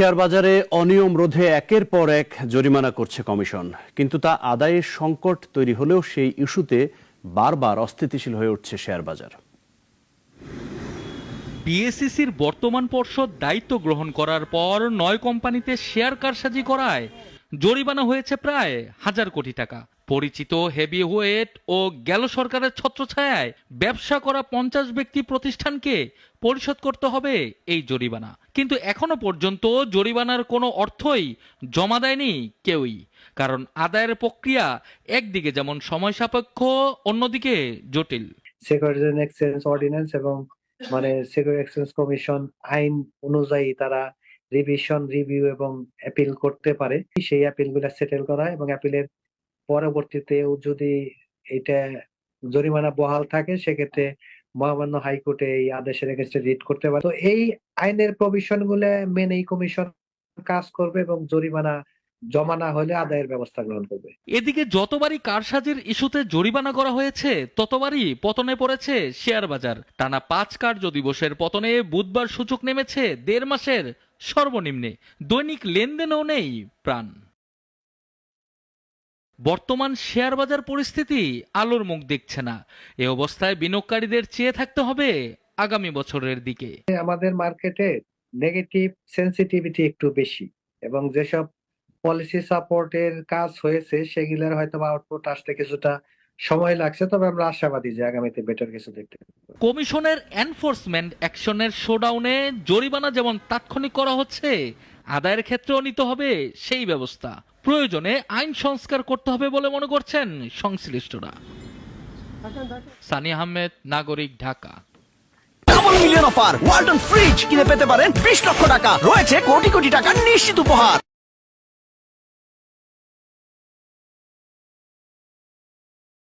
Share বাজারে অনিয়ম রোধে একের পর এক জরিমানা করছে কমিশন। কিন্তু তা আদায়ের সংকট তৈরি হলেও সেই ইস্যুতে বারবার অস্থিতিশীল হয়ে উঠছে শেয়ার বাজার। বিএসইসির বর্তমান পর্ষদ দায়িত্ব গ্রহণ করার পর নয় কোম্পানিতে শেয়ার কারসাজি করায়। জরিমানা হয়েছে প্রায় হাজার কোটি টাকা। পরিচিত হেভি ওয়েট ও গেল সরকারের ছত্রছায়ায় ব্যবসা করা পঞ্চাশ ব্যক্তি প্রতিষ্ঠানকে পরিশোধ করতে হবে এই জরিমানা। কিন্তু এখনও পর্যন্ত জরিমানার কোনো অর্থই জমা দেয়নি কেউই, কারণ আদায়ের প্রক্রিয়া একদিকে যেমন সময় সাপেক্ষ, অন্যদিকে জটিল। সিকিউরিটি অর্ডিন্যান্স এবং মানে এক্সচেঞ্জ কমিশন আইন অনুযায়ী তারা রিভিশন রিভিউ এবং অ্যাপিল করতে পারে। সেই অ্যাপিলগুলা সেটেল করা এবং অ্যাপিলের পরবর্তীতেও যদি এটা জরিমানা বহাল থাকে, সেক্ষেত্রে মহামান্য হাইকোর্টে এই আদেশের এগেন্সটে রিট করতে পারে। তো এই আইনের প্রভিশনগুলো মেনেই কমিশন কাজ করবে এবং জরিমানা জমা না হলে আদায়ের ব্যবস্থা গ্রহণ করবে। এদিকে যতবারই কারসাজির ইস্যুতে জরিমানা করা হয়েছে, ততবারই পতনে পড়েছে শেয়ার বাজার। টানা পাঁচ কার্য দিবসের পতনে বুধবার সূচক নেমেছে দেড় মাসের সর্বনিম্নে। দৈনিক লেনদেনও নেই প্রাণ। বর্তমান শেয়ার বাজার পরিস্থিতি আলোর মুখ দেখছে না। এ অবস্থায় বিনিয়োগকারীদের চেয়ে থাকতে হবে আগামী বছরের দিকে। আমাদের মার্কেটে নেগেটিভ সেন্সিটিভিটি একটু বেশি এবং যেসব পলিসি সাপোর্টের কাজ হয়েছে, সেগুলোর হয়তো আউটপুট আসতে কিছুটা সময় লাগছে তবে আমরা আশাবাদী যে আগামীতে বেটার কিছু দেখতে কমিশনের এনফোর্সমেন্ট অ্যাকশনের শোডাউনে জরিমানা যেমন তাৎক্ষণিক করা হচ্ছে আদায়ের ক্ষেত্রেও নিতে হবে সেই ব্যবস্থা। প্রয়োজনে আইন সংস্কার করতে হবে বলে মনে করছেন সংশ্লিষ্টরা। সানি আহমেদ নাগরিক Dhaka. Double million offer Walton fridge কিনে পেতে পারেন বিশ লক্ষ টাকা। রয়েছে কোটি কোটি টাকার নিশ্চিত উপহার।